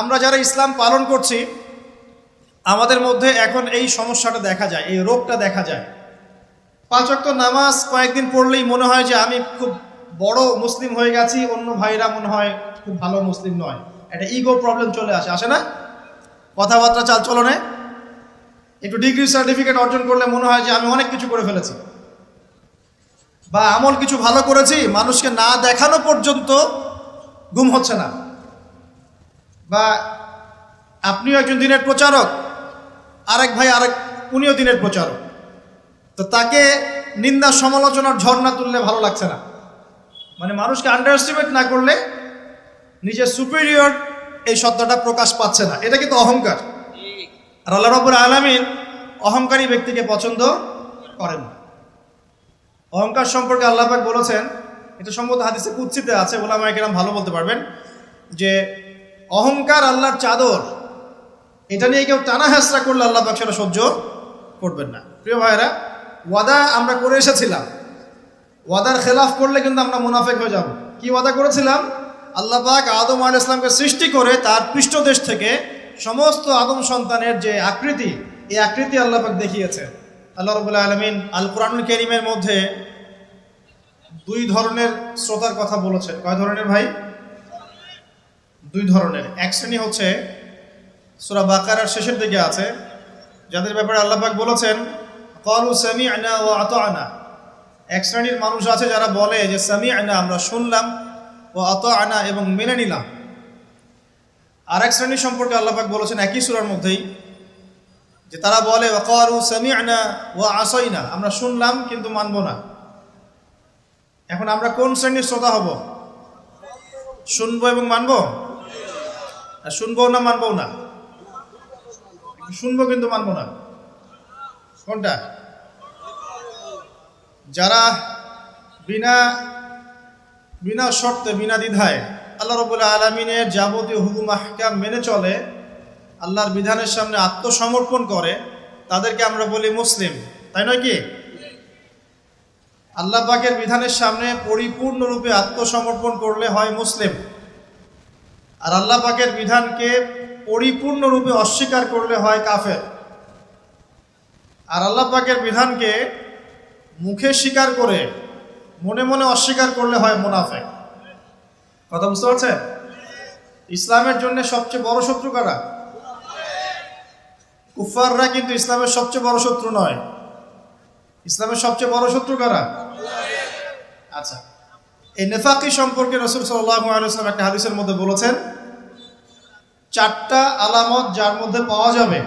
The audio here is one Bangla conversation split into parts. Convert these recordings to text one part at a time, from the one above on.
আমরা যারা ইসলাম পালন করছি, আমাদের মধ্যে এখন এই সমস্যাটা দেখা যায়, এই রোগটা দেখা যায়। পাঁচ ওয়াক্ত নামাজ কয়েকদিন পড়লেই মনে হয় যে আমি খুব বড় মুসলিম হয়ে গেছি, অন্য ভাইরা মনে হয় খুব ভালো মুসলিম নয়। একটা ইগো প্রবলেম চলে আসে আসে না? কথাবার্তা চাল চলনে একটু ডিগ্রি সার্টিফিকেট অর্জন করলে মনে হয় যে আমি অনেক কিছু করে ফেলেছি। বা আমল কিছু ভালো করেছি, মানুষকে না দেখানো পর্যন্ত গুম হচ্ছে না। বা আপনিও একজন দিনের প্রচারক, আরেক ভাই, আরেক, উনিও দিনের প্রচারক। তো তাকে নিন্দা সমালোচনার ঝর্ণা তুললে ভালো লাগছে না। মানে মানুষকে আন্ডার এস্টিমেট না করলে নিজের সুপিরিয়র এই সত্যটা প্রকাশ পাচ্ছে না। এটা কিন্তু অহংকার। আর আল্লাহ রবুল আলমিন অহংকারী ব্যক্তিকে পছন্দ করেন অহংকার সম্পর্কে আল্লাহ বলেছেন, এটা সম্ভবত হাদিসে কুচ্ছিতে আছে বলে ওলামা কেরাম ভালো বলতে পারবেন, যে অহংকার আল্লাহর চাদর। এটা নিয়ে কেউ টানা হেসরা করলে আল্লাহ সেটা সহ্য করবেন না। প্রিয় ভাইরা ওয়াদা আমরা করে এসেছিলাম। ওয়াদার খেলাফ করলে কিন্তু আমরা মুনাফেক হয়ে যাব। কি ওয়াদা করেছিলাম? আল্লাহ পাক আদম আল ইসলামকে সৃষ্টি করে তার পৃষ্ঠদেশ থেকে সমস্ত আদম সন্তানের যে আকৃতি, এই আকৃতি আল্লাহ পাক দেখিয়েছে। আল্লাহ রবুল্লাহ আলমিন আল কোরআনুল করিমের মধ্যে দুই ধরনের শ্রোতার কথা বলেছেন। কয় ধরনের ভাই? দুই ধরনের। এক শ্রেণি হচ্ছে সুরা বাকারার শেষের দিকে আছে, যাদের ব্যাপারে আল্লাহ পাক বলেছেন, কলু সামি আনা ও আত আনা এক শ্রেণির মানুষ আছে যারা বলে যে সামি আনা আমরা শুনলাম ও অত আনা এবং মেনে নিলাম। আর এক শ্রেণি সম্পর্কে আল্লাপাক বলেছেন একই সুরার মধ্যেই, যে তারা বলে ওয়াকারু সামি আনা ও আসই না আমরা শুনলাম কিন্তু মানব না। এখন আমরা কোন শ্রেণির শ্রোতা হব? শুনব এবং মানবো? শুনব না, মানবো না? শুনব কিন্তু মানবো না। কোনটা? যারা বিনা বিনা শর্তে, বিনা দ্বিধায় আল্লাহ রবুল্লাহ আলমিনের যাবতীয় হুকুম, আহকাম মেনে চলে, আল্লাহর বিধানের সামনে আত্মসমর্পণ করে, তাদেরকে আমরা বলি মুসলিম। তাই নয় কি? আল্লাহ পাকের বিধানের সামনে পরিপূর্ণরূপে আত্মসমর্পণ করলে হয় মুসলিম। আর আল্লাহ পাকের বিধানকে পরিপূর্ণরূপে অস্বীকার করলে হয় কাফের। আর আল্লাহ পাকের বিধানকে মুখে স্বীকার করে মনে মনে অস্বীকার করলে হয় মুনাফেক। কথা বুঝতে পারছেন? ইসলামের জন্য সবচেয়ে বড় শত্রু কারা? কুফাররা কিন্তু ইসলামের সবচেয়ে বড় শত্রু নয়। ইসলামের সবচেয়ে বড় শত্রু কারা? আচ্ছা এই নেফাকি সম্পর্কে রসুল সাল্লাম একটা হাদিসের মধ্যে বলেছেন, চারটা আলামত যার মধ্যে পাওয়া যাবে,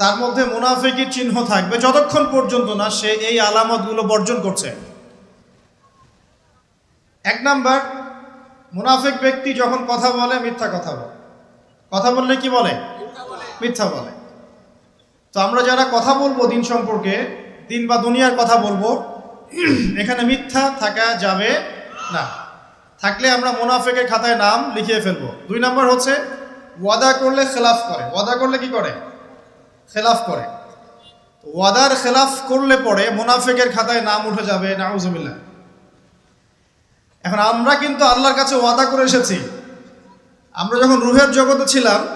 তার মধ্যে মুনাফিকের চিহ্ন থাকবে যতক্ষণ পর্যন্ত না সে এই আলামতগুলো বর্জন করছে। এক নাম্বার, মুনাফিক ব্যক্তি যখন কথা বলে, মিথ্যা কথা বলে। কথা বললে কি বলে? মিথ্যা বলে। তো আমরা যারা কথা বলব দিন সম্পর্কে, দিন বা দুনিয়ার কথা বলব এখানে মিথ্যা থাকা যাবে না। থাকলে আমরা মোনাফেকের খাতায় নাম লিখিয়ে ফেলব। দুই নম্বর হচ্ছে, ওয়াদা করলে খেলাফ করে। ওয়াদা করলে কি করে? খেলাফ করে। ওয়াদার খেলাফ করলে পরে মোনাফেকের খাতায় নাম উঠে যাবে, নাউজুবিল্লাহ। এখন আমরা কিন্তু আল্লাহর কাছে ওয়াদা করে এসেছি। আমরা যখন রুহের জগতে ছিলাম,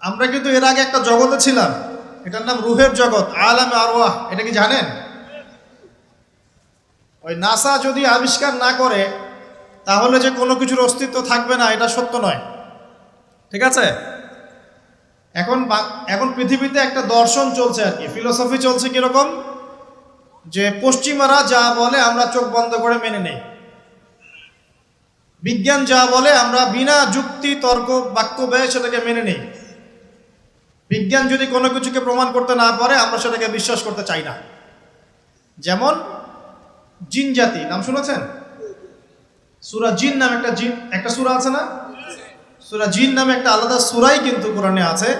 আমরা কিন্তু এর আগে একটা জগতে ছিলাম। এটার নাম রুহের জগৎ, আলামে আরওয়াহ। এটা কি জানেন? ওই নাসা যদি আবিষ্কার না করে, তাহলে যে কোনো কিছুর অস্তিত্ব থাকবে না, এটা সত্য নয়। ঠিক আছে? এখন এখন পৃথিবীতে একটা দর্শন চলছে আর কি। ফিলোসফি চলছে কীরকম? যে পশ্চিমারা যা বলে আমরা চোখ বন্ধ করে মেনে নেই। বিজ্ঞান যা বলে আমরা বিনা যুক্তি, তর্ক, বাক্য ব্যয় সেটাকে মেনে নেই। বিজ্ঞান যদি কোনো কিছুকে প্রমাণ করতে না পারে, আমরা সেটাকে বিশ্বাস করতে চাই না। যেমন জিন জাতি, নাম শুনেছেন? সুরা জিন নামে একটা জিন, একটা সুরা আছে না? সুরা জিন নামে একটা আলাদা সুরাই কিন্তু কোরআনে আছে।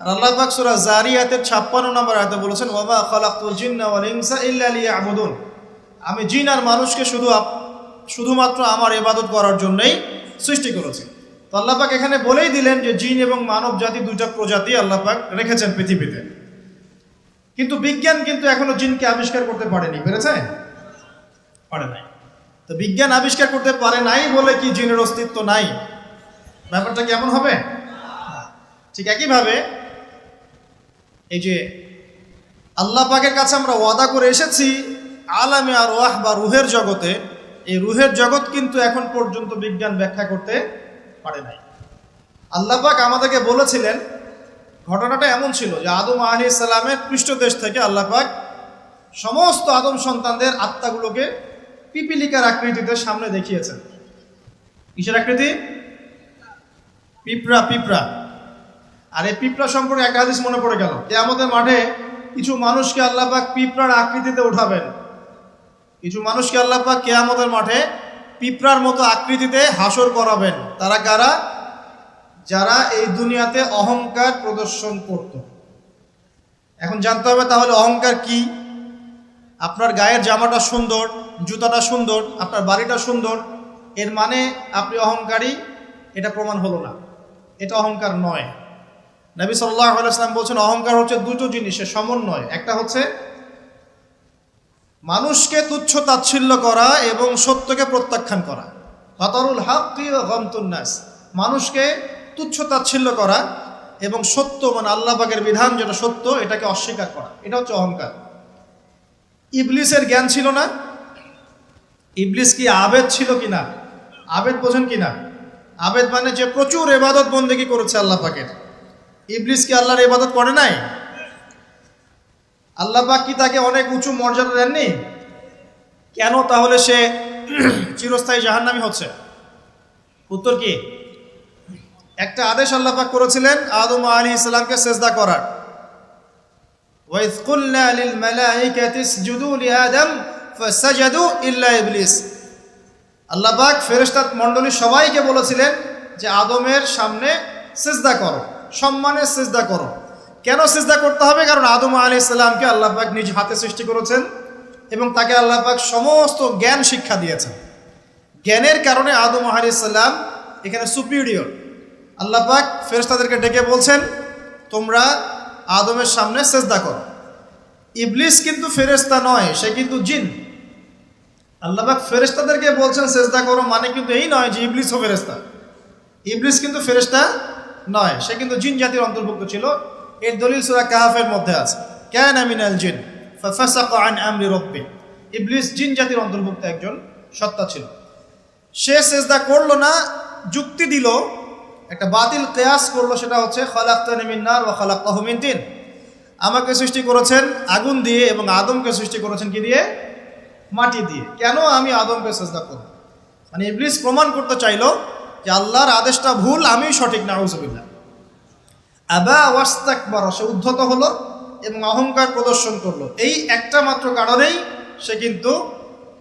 আর আল্লাহ পাক সুরা জারিয়াতের ছাপ্পান্ন নম্বর আয়তে বলেছেন, ওয়ামা খালাকুল জিন্না ওয়াল ইনসা ইল্লা লিয়াবুদুন। আমি জিন আর মানুষকে শুধু শুধুমাত্র আমার ইবাদত করার জন্যই সৃষ্টি করেছি। তো আল্লাহ পাক এখানে বলেই দিলেন যে জিন এবং মানব জাতি দুইটা প্রজাতি আল্লাহ পাক রেখেছেন পৃথিবীতে। কিন্তু বিজ্ঞান কিন্তু এখনও জিনকে আবিষ্কার করতে পারেনি পেরেছে পারে নাই। তো বিজ্ঞান আবিষ্কার করতে পারে নাই বলে কি জিনের অস্তিত্ব নাই? ব্যাপারটা কেমন হবে? ঠিক একইভাবে এই যে আল্লাহ পাকের কাছে আমরা ওয়াদা করে এসেছি, আলামে আর ওয়াহ বা রুহের জগতে, এই রুহের জগৎ কিন্তু এখন পর্যন্ত বিজ্ঞান ব্যাখ্যা করতে পারে নাই। আল্লাহ পাক আমাদেরকে বলেছিলেন, ঘটনাটা এমন ছিল যে আদম আলী ইসলামের পৃষ্ঠদেশ থেকে আল্লাহ পাক সমস্ত আদম সন্তানদের আত্মাগুলোকে পিপিলিকার আকৃতিতে সামনে দেখিয়েছেন। কিসের আকৃতি? পিঁপড়া পিঁপড়া। আর এই পিঁপড়া সম্পর্কে এক হাদিস মনে পড়ে গেল। যে আমাদের মাঠে কিছু মানুষকে আল্লাহ পাক পিঁপড়ার আকৃতিতে উঠাবেন। কিছু মানুষকে আল্লাহ পাক কেয়ামতের মাঠে পিঁপড়ার মতো আকৃতিতে হাসর করাবেন। তারা কারা? যারা এই দুনিয়াতে অহংকার প্রদর্শন করত। এখন জানতে হবে তাহলে অহংকার কি? আপনার গায়ের জামাটা সুন্দর, জুতাটা সুন্দর, আপনার বাড়িটা সুন্দর, এর মানে আপনি অহংকারী, এটা প্রমাণ হলো না। এটা অহংকার নয়। নবী সাল্লাহ বলছেন, অহংকার হচ্ছে দুটো জিনিসের সমন্বয়। একটা হচ্ছে মানুষকে তুচ্ছ তাচ্ছিল্য করা এবং সত্যকে প্রত্যাখ্যান করা। হতারুল হাক্কি ও মানুষকে তুচ্ছ তাচ্ছিল্য করা এবং সত্য মানে আল্লাহ পাকের বিধান যেটা সত্য, এটাকে অস্বীকার করা। এটা হচ্ছে অহংকার। ইবলিসের জ্ঞান ছিল না? ইবলিস কি আবেদ ছিল কিনা? আবেদ বোঝেন কি না আবেদ মানে যে প্রচুর এবাদত বন্দেগী করেছে আল্লাহ পাকের। ইবলিস কি আল্লাহর এবাদত করে নাই? আল্লাহ পাক কি তাকে অনেক উঁচু মর্যাদা দেননি? কেন তাহলে সে চিরস্থায়ী জাহান্নামি হচ্ছে? উত্তর কি? একটা আদেশ আল্লাহ পাক করেছিলেন, আদম আলী ইসলামকে সেজদা করার। ওয়াইজ কুল্লা লিল মালাইকাতি ইসজুদু লি আদম ফাসাজাদু ইল্লা ইবলিস আল্লাহ পাক ফেরেশতাত মণ্ডলী সবাইকে বলেছিলেন যে আদমের সামনে সিজদা করো, সম্মানে সিজদা করো। কেন সিজদা করতে হবে? কারণ আদম আলি ইসলামকে আল্লাহ পাক নিজ হাতে সৃষ্টি করেছেন এবং তাকে আল্লাহ পাক সমস্ত জ্ঞান শিক্ষা দিয়েছেন। জ্ঞানের কারণে আদম আলি ইসলাম এখানে সুপিরিয়র আল্লাহ পাক ফেরেশতাদেরকে ডেকে বলছেন, তোমরা আদমের সামনে সেজদা করো। ইবলিস কিন্তু ফেরেশতা নয়, সে কিন্তু জিন। আল্লাহবাক ফেরেশতাদেরকে বলছেন, সেজদা করো মানে কিন্তু এই নয় যে ইবলিস ইবলিসও ফেরেশতা। ইবলিস কিন্তু ফেরেশতা নয়, সে কিন্তু জিন জাতির অন্তর্ভুক্ত ছিল। এর দলিল সুরা কাহাফের মধ্যে আছে। ক্যান আমিনাল জিন আন আমরি রব্বি। ইবলিস জিন জাতির অন্তর্ভুক্ত একজন সত্তা ছিল। সে সেজদা করল না, যুক্তি দিল একটা বাতিল কেয়াস করল সেটা হচ্ছে, খালাক্তানি মিন্নার ও খালাক্তাহু মিন তিন। আমাকে সৃষ্টি করেছেন আগুন দিয়ে এবং আদমকে সৃষ্টি করেছেন কি দিয়ে? মাটি দিয়ে। কেন আমি আদমকে সেজদা করব? মানে ইবলিস প্রমাণ করতে চাইলো যে আল্লাহর আদেশটা ভুল, আমি সঠিক না হুজুবিল্লা আবা ওয়াস্তাকবার, সে উদ্ধত হলো এবং অহংকার প্রদর্শন করল। এই একটা মাত্র কারণেই সে কিন্তু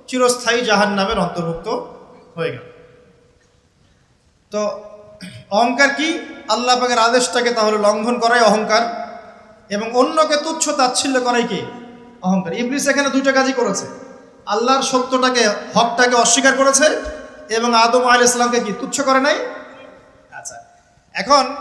চিরস্থায়ী জাহান নামের অন্তর্ভুক্ত হয়ে গেল। তো অহংকার কি? আল্লাহ পাকের আদেশটাকে তাহলে লঙ্ঘন করাই অহংকার। এবং অন্যকে তুচ্ছ তাচ্ছিল্য করাই কি? অহংকার। ইবলিস এখানে দুইটা কাজই করেছে। আল্লাহর সত্যটাকে, হকটাকে অস্বীকার করেছে এবং আদম আল ইসলামকে কি? তুচ্ছ করে নাই? আচ্ছা। এখন